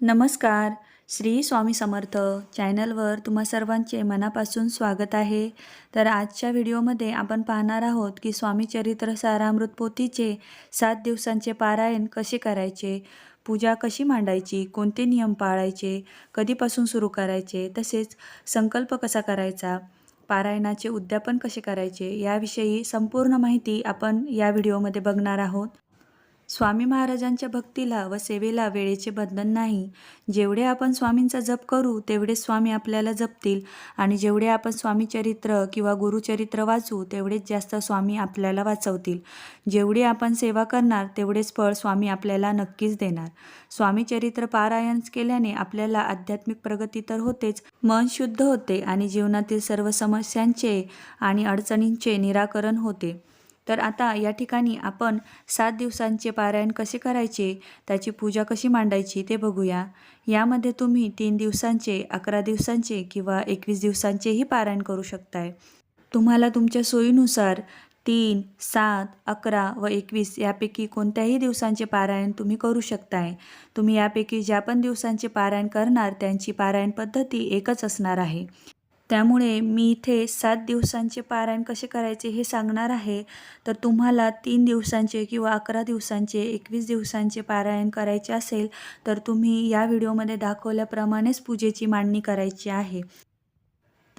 नमस्कार. श्री स्वामी समर्थ चॅनलवर तुम्हा सर्वांचे मनापासून स्वागत आहे. तर आजच्या व्हिडिओमध्ये आपण पाहणार आहोत की स्वामी चरित्र सारामृत पोथीचे सात दिवसांचे पारायण कसे करायचे पूजा कशी मांडायची कोणते नियम पाळायचे कधीपासून सुरू करायचे तसेच संकल्प कसा करायचा पारायणाचे उद्यापन कसे करायचे याविषयी संपूर्ण माहिती आपण या व्हिडिओमध्ये बघणार आहोत. स्वामी महाराजांच्या भक्तीला व सेवेला वेळेचे बंधन नाही. जेवढे आपण स्वामींचा जप करू तेवढे स्वामी आपल्याला जपतील. आणि जेवढे आपण स्वामी चरित्र किंवा गुरुचरित्र वाचू तेवढेच जास्त स्वामी आपल्याला वाचवतील. जेवढी आपण सेवा करणार तेवढेच फळ स्वामी आपल्याला नक्कीच देणार. स्वामी चरित्र पारायण केल्याने आपल्याला आध्यात्मिक प्रगती तर होतेच मन शुद्ध होते आणि जीवनातील सर्व समस्यांचे आणि अडचणींचे निराकरण होते. तर आता या ठिकाणी आपण सात दिवसांचे पारायण कसे करायचे त्याची पूजा कशी मांडायची ते बघूया. यामध्ये तुम्ही तीन दिवसांचे अकरा दिवसांचे किंवा एकवीस दिवसांचेही पारायण करू शकताय. तुम्हाला तुमच्या सोयीनुसार तीन सात अकरा व एकवीस यापैकी कोणत्याही दिवसांचे पारायण तुम्ही करू शकताय. तुम्ही यापैकी ज्या पण दिवसांचे पारायण करणार त्यांची पारायण पद्धती एकच असणार आहे. त्यामुळे मी इथे सात दिवसांचे पारायण कसे करायचे हे सांगणार आहे. तर तुम्हाला तीन दिवसांचे किंवा अकरा दिवसांचे एकवीस दिवसांचे पारायण करायचे असेल तर तुम्ही या व्हिडिओमध्ये दाखवल्याप्रमाणेच पूजेची मांडणी करायची आहे.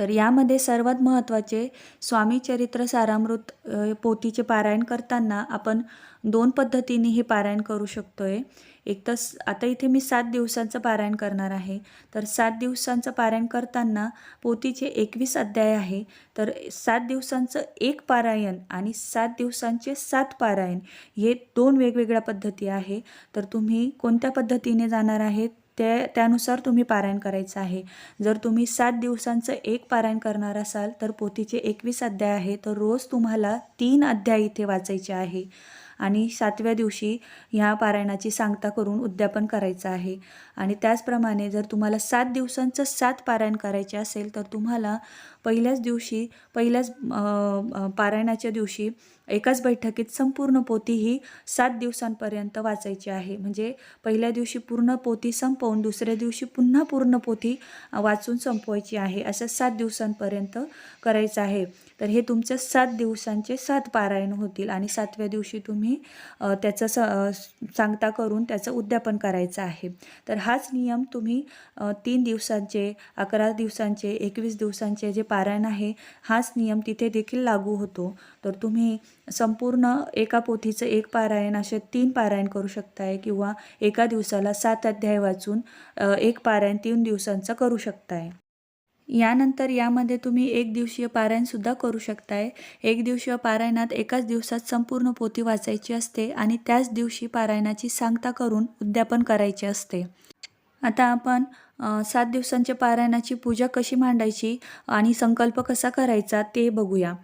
तर यामध्ये सर्वात महत्त्वाचे स्वामी चरित्र सारामृत पोतीचे पोथीचे पारायण करताना आपण दोन पद्धतीने हे पारायण करू शकतो आहे एक तर आता इथे मी सात दिवसांचं पारायण करणार आहे. तर सात दिवसांचं पारायण करताना पोथीचे एकवीस अध्याय आहे. तर सात दिवसांचं एक पारायण आणि सात दिवसांचे सात पारायण हे दोन वेगवेगळ्या पद्धती आहे. तर तुम्ही कोणत्या पद्धतीने जाणार आहेत? ते त्यानुसार तुम्ही पारायण करायचं आहे. जर तुम्ही सात दिवसांचं एक पारायण करणार असाल तर पोथीचे एकवीस अध्याय आहे. तर रोज तुम्हाला तीन अध्याय इथे वाचायचे आहे. आणि सातव्या दिवशी ह्या पारायणाची सांगता करून उद्यापन करायचं आहे. आणि त्याचप्रमाणे जर तुम्हाला सात दिवसांचं सात पारायण करायचे असेल तर तुम्हाला पहिल्याच दिवशी पहिल्याच पारायणाच्या दिवशी एकाच बैठकीत संपूर्ण पोती ही सात दिवसांपर्यंत वाचायची आहे. म्हणजे पहिल्या दिवशी पूर्ण पोती संपवून दुसऱ्या दिवशी पुन्हा पूर्ण पोथी वाचून संपवायची आहे असं सात दिवसांपर्यंत करायचं आहे. तर हे तुमचं सात दिवसांचे सात पारायण होतील आणि सातव्या दिवशी तुम्ही त्याचं स सांगता करून त्याचं उद्यापन करायचं आहे. तर हाच नियम तुम्ही तीन दिवसांचे अकरा दिवसांचे एकवीस दिवसांचे जे पारायण आहे हाच नियम तिथे देखील लागू होतो. तर तुम्ही संपूर्ण एका पोथीचं एक पारायण असे तीन पारायण करू शकताय किंवा एका दिवसाला सात अध्याय वाचून एक पारायण तीन दिवसांचं करू शकताय. यानंतर यामध्ये तुम्ही एक दिवसीय पारायणसुद्धा करू शकताय. एक दिवसीय पारायणात एकाच दिवसात संपूर्ण पोथी वाचायची असते आणि त्याच दिवशी पारायणाची सांगता करून उद्यापन करायचे असते. आता आपण सात दिवसांच्या पारायणाची पूजा कशी मांडायची आणि संकल्प कसा करायचा ते बघूया.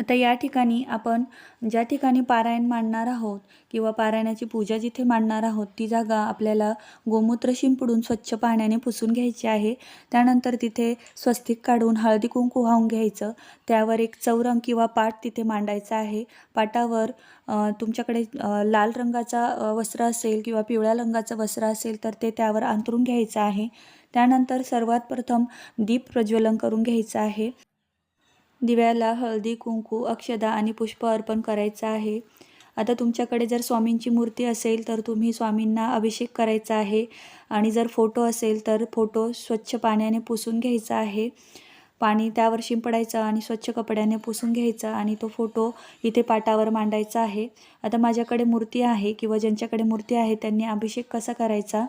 आता या ठिकाणी आपण ज्या ठिकाणी पारायण मांडणार आहोत किंवा पारायणाची पूजा जिथे मांडणार आहोत ती जागा आपल्याला गोमूत्र शिंपडून स्वच्छ पाण्याने पुसून घ्यायची आहे. त्यानंतर तिथे स्वस्तिक काढून हळदी कुंकू वाहून घ्यायचं. त्यावर एक चौरंग किंवा पाट तिथे मांडायचा आहे. पाटावर तुमच्याकडे लाल रंगाचा वस्त्र असेल किंवा पिवळ्या रंगाचं वस्त्र असेल तर ते त्यावर अंथरून घ्यायचं आहे. त्यानंतर सर्वात प्रथम दीप प्रज्वलन करून घ्यायचं आहे. दिव्याला हळदी कुंकू अक्षदा आणि पुष्प अर्पण करायचं आहे. आता तुमच्याकडे जर स्वामींची मूर्ती असेल तर तुम्ही स्वामींना अभिषेक करायचा आहे. आणि जर फोटो असेल तर फोटो स्वच्छ पाण्याने पुसून घ्यायचा आहे. पाणी त्यावर शिंपडायचं आणि स्वच्छ कपड्याने पुसून घ्यायचा आणि तो फोटो इथे पाटावर मांडायचा आहे. आता माझ्याकडे मूर्ती आहे किंवा ज्यांच्याकडे मूर्ती आहे त्यांनी अभिषेक कसा करायचा?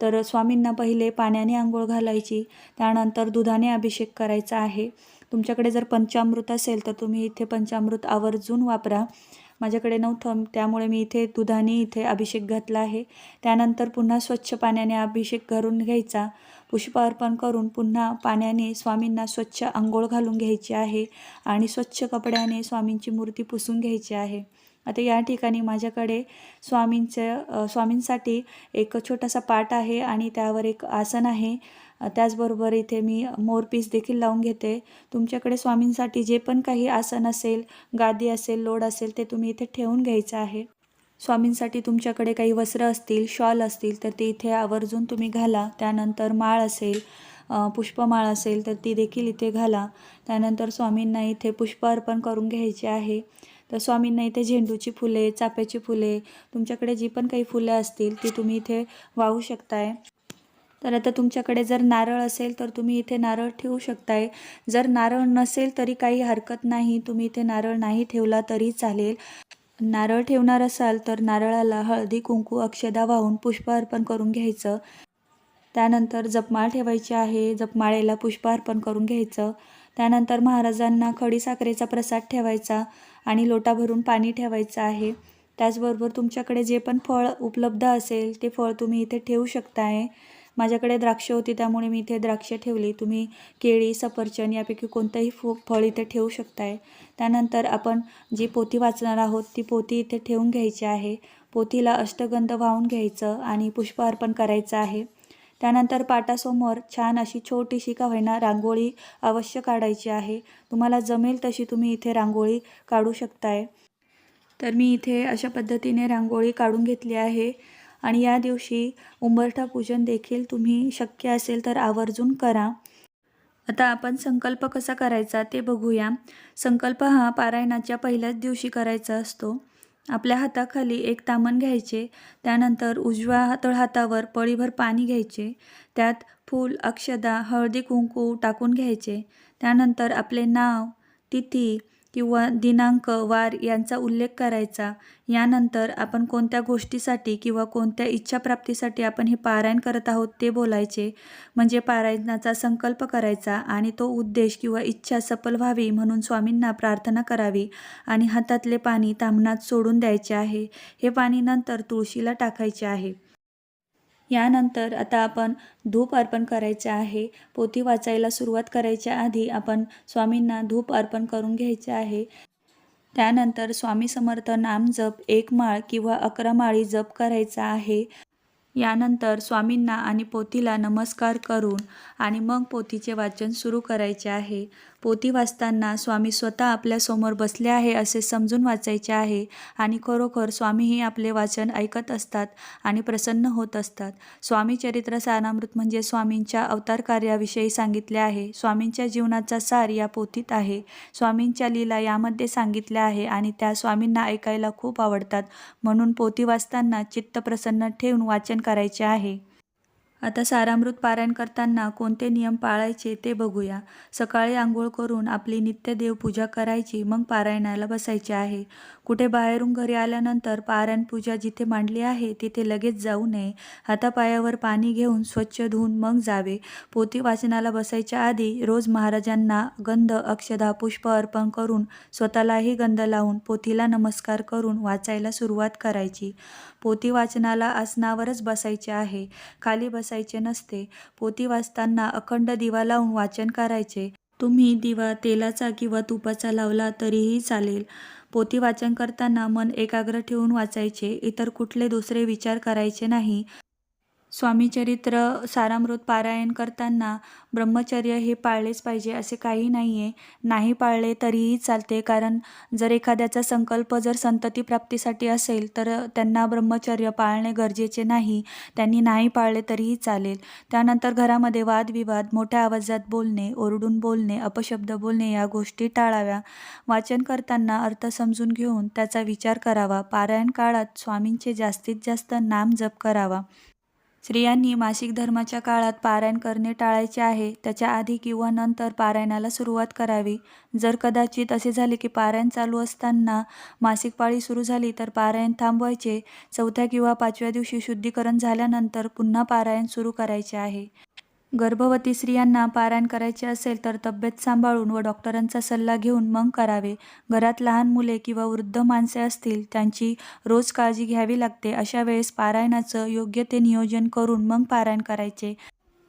तर स्वामींना पहिले पाण्याने आंघोळ घालायची त्यानंतर दुधाने अभिषेक करायचा आहे. तुमच्याकडे जर पंचामृत असेल तर तुम्ही इथे पंचामृत आवर्जून वापरा. माझ्याकडे नव्हतं त्यामुळे मी इथे दुधाने इथे अभिषेक घातला आहे. त्यानंतर पुन्हा स्वच्छ पाण्याने अभिषेक करून घ्यायचा. पुष्प अर्पण करून पुन्हा पाण्याने स्वामींना स्वच्छ आंघोळ घालून घ्यायची आहे आणि स्वच्छ कपड्याने स्वामींची मूर्ती पुसून घ्यायची आहे. आता या ठिकाणी माझ्याकडे स्वामींचं स्वामींसाठी एक छोटासा पाट आहे आणि त्यावर एक आसन आहे. त्याचबरोबर इथे मी मोरपीस देखील लावून घेते. तुमच्याकडे स्वामींसाठी जे पण काही आसन असेल गादी असेल लोड असेल ते तुम्ही इथे ठेवून घ्यायचं आहे. स्वामींसाठी तुमच्याकडे काही वस्त्र असतील शॉल असतील तर ते इथे आवर्जून तुम्ही घाला. त्यानंतर माळ असेल पुष्पमाळ असेल तर ती देखील इथे घाला. त्यानंतर स्वामींना इथे पुष्प अर्पण करून घ्यायचे आहे. तर स्वामींना इथे झेंडूची फुले चाफ्याची फुले तुमच्याकडे जी पण काही फुलं असतील ती तुम्ही इथे वाहू शकताय. तर आता तुमच्याकडे जर नारळ असेल तर तुम्ही इथे नारळ ठेवू शकताय. जर नारळ नसेल तरी काही हरकत नाही तुम्ही इथे नारळ नाही ठेवला तरी चालेल. नारळ ठेवणार असाल तर नारळाला हळदी कुंकू अक्षदा वाहून पुष्प अर्पण करून घ्यायचं. त्यानंतर जपमाळ ठेवायची आहे जपमाळेला पुष्प अर्पण करून घ्यायचं. त्यानंतर महाराजांना खडीसाखरेचा प्रसाद ठेवायचा आणि लोटा भरून पाणी ठेवायचं आहे. त्याचबरोबर तुमच्याकडे जे पण फळ उपलब्ध असेल ते फळ तुम्ही इथे ठेवू शकताय. माझ्याकडे द्राक्ष होती त्यामुळे मी इथे द्राक्ष ठेवली. तुम्ही केळी सफरचंद यापैकी कोणतंही फु फळ इथे ठेवू शकताय. त्यानंतर आपण जी पोथी वाचणार आहोत ती पोथी इथे ठेवून घ्यायची आहे. पोथीला अष्टगंध वाहून घ्यायचं आणि पुष्प अर्पण करायचं आहे. त्यानंतर पाटासमोर छान अशी छोटीशी का होईना रांगोळी अवश्य काढायची आहे. तुम्हाला जमेल तशी तुम्ही इथे रांगोळी काढू शकताय. तर मी इथे अशा पद्धतीने रांगोळी काढून घेतली आहे. आणि या दिवशी उंबरठा पूजन देखील तुम्ही शक्य असेल तर आवर्जून करा. आता आपण संकल्प कसा करायचा ते बघूया. संकल्प हा पारायणाच्या पहिल्याच दिवशी करायचा असतो. आपल्या हाताखाली एक तामण घ्यायचे त्यानंतर उजव्या हातळ हातावर पळीभर पाणी घ्यायचे त्यात फूल अक्षदा हळदी कुंकू टाकून घ्यायचे त्यानंतर आपले नाव तिथी किंवा दिनांक वार यांचा उल्लेख करायचा. यानंतर आपण कोणत्या गोष्टीसाठी किंवा कोणत्या इच्छाप्राप्तीसाठी आपण हे पारायण करत आहोत ते बोलायचे. म्हणजे पारायणाचा संकल्प करायचा आणि तो उद्देश किंवा इच्छा सफल व्हावी म्हणून स्वामींना प्रार्थना करावी आणि हातातले पाणी तामणात सोडून द्यायचे आहे. हे पाणी नंतर तुळशीला टाकायचे आहे. यानंतर आता आपण धूप अर्पण करायचे आहे. पोथी वाचायला सुरुवात करायच्या आधी आपण स्वामींना धूप अर्पण करून घ्यायचे आहे. त्यानंतर स्वामी समर्थ नाम जप एक माळ किंवा अकरा माळी जप करायचा आहे. यानंतर स्वामींना आणि पोथीला नमस्कार करून आणि मग पोथीचे वाचन सुरू करायचे आहे. पोथी वाचताना स्वामी स्वतः आपल्यासमोर बसले आहे असे समजून वाचायचे आहे आणि खरोखर स्वामीही आपले वाचन ऐकत असतात आणि प्रसन्न होत असतात. स्वामी चरित्र सारामृत म्हणजे स्वामींच्या अवतार कार्याविषयी सांगितले आहे. स्वामींच्या जीवनाचा सार या पोथीत आहे. स्वामींच्या लीला यामध्ये सांगितल्या आहे आणि त्या स्वामींना ऐकायला खूप आवडतात. म्हणून पोथी वाचताना चित्त प्रसन्न ठेवून वाचन करायचे आहे. आता सारामृत पारायण करताना कोणते नियम पाळायचे ते बघूया. सकाळी आंघोळ करून आपली नित्य देवपूजा करायची मग पारायणाला बसायचे आहे. कुठे बाहेरून घरी आल्यानंतर पारायण पूजा जिथे मांडली आहे तिथे लगेच जाऊ नये. हातापायावर पाणी घेऊन स्वच्छ धुवून मग जावे. पोती वाचनाला बसायच्या आधी रोज महाराजांना गंध अक्षदा पुष्प अर्पण करून स्वतःलाही गंध लावून पोथीला नमस्कार करून वाचायला सुरुवात करायची. पोथी वाचनाला आसनावरच बसायचे आहे. खाली बसायचे नसते. पोथी वाचताना अखंड दिवा लावून वाचन करायचे. तुम्ही दिवा तेलाचा किंवा तुपाचा लावला तरीही चालेल. पोथी वाचन करताना मन एकाग्र ठेवून वाचायचे. इतर कुठले दुसरे विचार करायचे नाही. स्वामीचरित्र सारामृत पारायण करताना ब्रह्मचर्य हे पाळलेच पाहिजे असे काही नाही आहे नाही पाळले तरीही चालते. कारण जर एखाद्याचा संकल्प जर संतती प्राप्तीसाठी असेल तर त्यांना ब्रह्मचर्य पाळणे गरजेचे नाही. त्यांनी नाही पाळले तरीही चालेल. त्यानंतर घरामध्ये वादविवाद मोठ्या आवाजात बोलणे ओरडून बोलणे अपशब्द बोलणे या गोष्टी टाळाव्या. वाचन करताना अर्थ समजून घेऊन त्याचा विचार करावा. पारायण काळात स्वामींचे जास्तीत जास्त नाम जप करावा. स्त्रियांनी मासिक धर्माच्या काळात पारायण करणे टाळायचे आहे. त्याच्या आधी किंवा नंतर पारायणाला सुरुवात करावी. जर कदाचित असे झाले की पारायण चालू असताना मासिक पाळी सुरू झाली तर पारायण थांबवायचे. चौथ्या किंवा पाचव्या दिवशी शुद्धीकरण झाल्यानंतर पुन्हा पारायण सुरू करायचे आहे. गर्भवती स्त्रियांना पारायण करायचे असेल तर तब्येत सांभाळून व डॉक्टरांचा सल्ला घेऊन मग करावे. घरात लहान मुले किंवा वृद्ध माणसे असतील त्यांची रोज काळजी घ्यावी लागते. अशा वेळेस पारायणाचं योग्य ते नियोजन करून मग पारायण करायचे.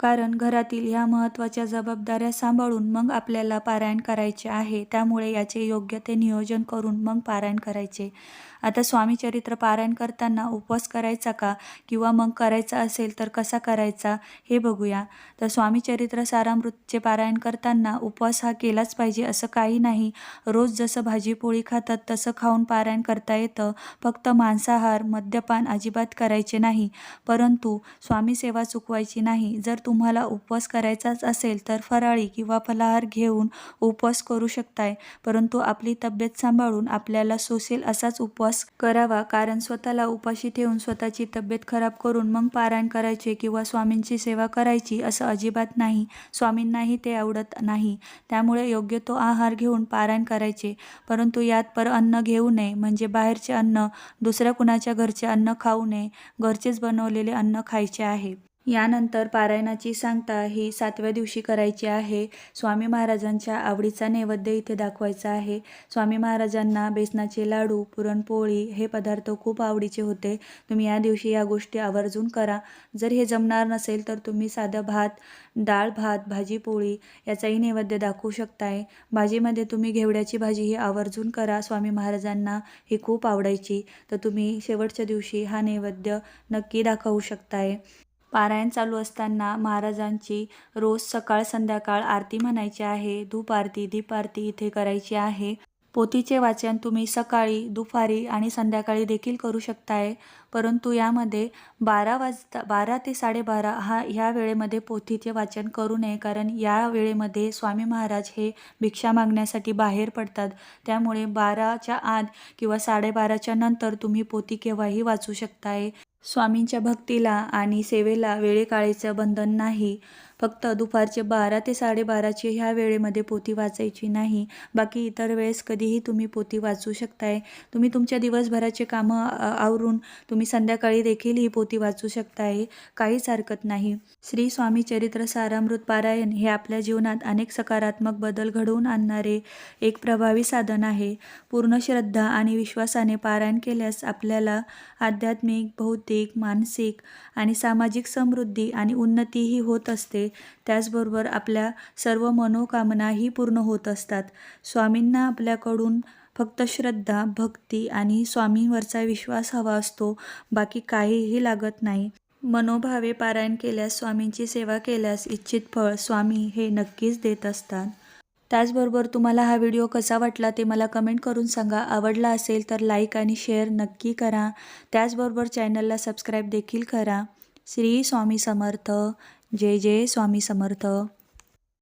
कारण घरातील ह्या महत्त्वाच्या जबाबदाऱ्या सांभाळून मग आपल्याला पारायण करायचे आहे. त्यामुळे याचे योग्य ते नियोजन करून मग पारायण करायचे. आता स्वामी चरित्र पारायण करताना उपवास करायचा का? किंवा मग करायचा असेल तर कसा करायचा? हे बघूया. तर स्वामी चरित्र सारामृतचे पारायण करताना उपवास हा केलाच पाहिजे असं काही नाही. रोज जसं भाजीपोळी खातात तसं खाऊन पारायण करता येतं. फक्त मांसाहार मद्यपान अजिबात करायचे नाही. परंतु स्वामी सेवा चुकवायची नाही. जर तुम्हाला उपवास करायचाच असेल तर फराळी किंवा फलाहार घेऊन उपवास करू शकताय. परंतु आपली तब्येत सांभाळून आपल्याला सोसेल असाच उपवास करावा कारण स्वतःला उपाशी ठेवून स्वतःची तब्येत खराब करून मग पारायण करायचे किंवा स्वामींची सेवा करायची असं अजिबात नाही. स्वामींनाही ते आवडत नाही. त्यामुळे योग्य तो आहार घेऊन पारायण करायचे. परंतु यात पर अन्न घेऊ नये म्हणजे बाहेरचे अन्न दुसऱ्या कुणाच्या घरचे अन्न खाऊ नये. घरचेच बनवलेले अन्न खायचे आहे. यानंतर पारायणाची सांगता ही सातव्या दिवशी करायची आहे. स्वामी महाराजांच्या आवडीचा नैवेद्य इथे दाखवायचा आहे. स्वामी महाराजांना बेसनाचे लाडू पुरणपोळी हे पदार्थ खूप आवडीचे होते. तुम्ही या दिवशी या गोष्टी आवर्जून करा. जर हे जमणार नसेल तर तुम्ही साधं भात डाळ भात भाजी पोळी याचाही नैवेद्य दाखवू शकताय. भाजीमध्ये तुम्ही घेवड्याची भाजी ही आवर्जून करा. स्वामी महाराजांना ही खूप आवडायची. तर तुम्ही शेवटच्या दिवशी हा नैवेद्य नक्की दाखवू शकताय. पारायण चालू असताना महाराजांची रोज सकाळ संध्याकाळ आरती म्हणायची आहे. धूप आरती दीप आरती इथे करायची आहे. पोथीचे वाचन तुम्ही सकाळी दुपारी आणि संध्याकाळी देखील करू शकताय. परंतु यामध्ये बारा वाजता बारा ते साडेबारा हा ह्या वेळेमध्ये पोथीचे वाचन करू नये. कारण या वेळेमध्ये स्वामी महाराज हे भिक्षा मागण्यासाठी बाहेर पडतात. त्यामुळे बाराच्या आत किंवा साडेबाराच्या नंतर तुम्ही पोथी केव्हाही वाचू शकताय. स्वामींच्या भक्तीला आणि सेवेला वेळेकाळेचं बंधन नाही. फक्त दुपारचे बारा ते साडेबाराचे ह्या वेळेमध्ये पोथी वाचायची नाही. बाकी इतर वेळेस कधीही तुम्ही पोथी वाचू शकताय. तुम्ही तुमच्या दिवसभराचे कामं आवरून तुम्ही संध्याकाळी देखील ही पोथी वाचू शकताय. काहीच हरकत नाही. श्री स्वामी चरित्र सारामृत पारायण हे आपल्या जीवनात अनेक सकारात्मक बदल घडवून आणणारे एक प्रभावी साधन आहे. पूर्ण श्रद्धा आणि विश्वासाने पारायण केल्यास आपल्याला आध्यात्मिक भौतिक मानसिक आणि सामाजिक समृद्धी आणि उन्नतीही होत असते. असते त्याचबरोबर आपल्या सर्व मनोकामनाही पूर्ण होत असतात. स्वामींना आपल्याकडून फक्त श्रद्धा भक्ती आणि स्वामींवरचा विश्वास हवा असतो बाकी काहीही लागत नाही. मनोभावे पारायण केल्यास स्वामींची सेवा केल्यास इच्छित फळ स्वामी हे नक्कीच देत असतात. त्याचबरोबर तुम्हाला हा व्हिडिओ कसा वाटला ते मला कमेंट करून सांगा. आवडला असेल तर लाईक आणि शेअर नक्की करा. त्याचबरोबर चॅनलला सबस्क्राईब देखील करा. श्री स्वामी समर्थ. जय जय स्वामी समर्थ.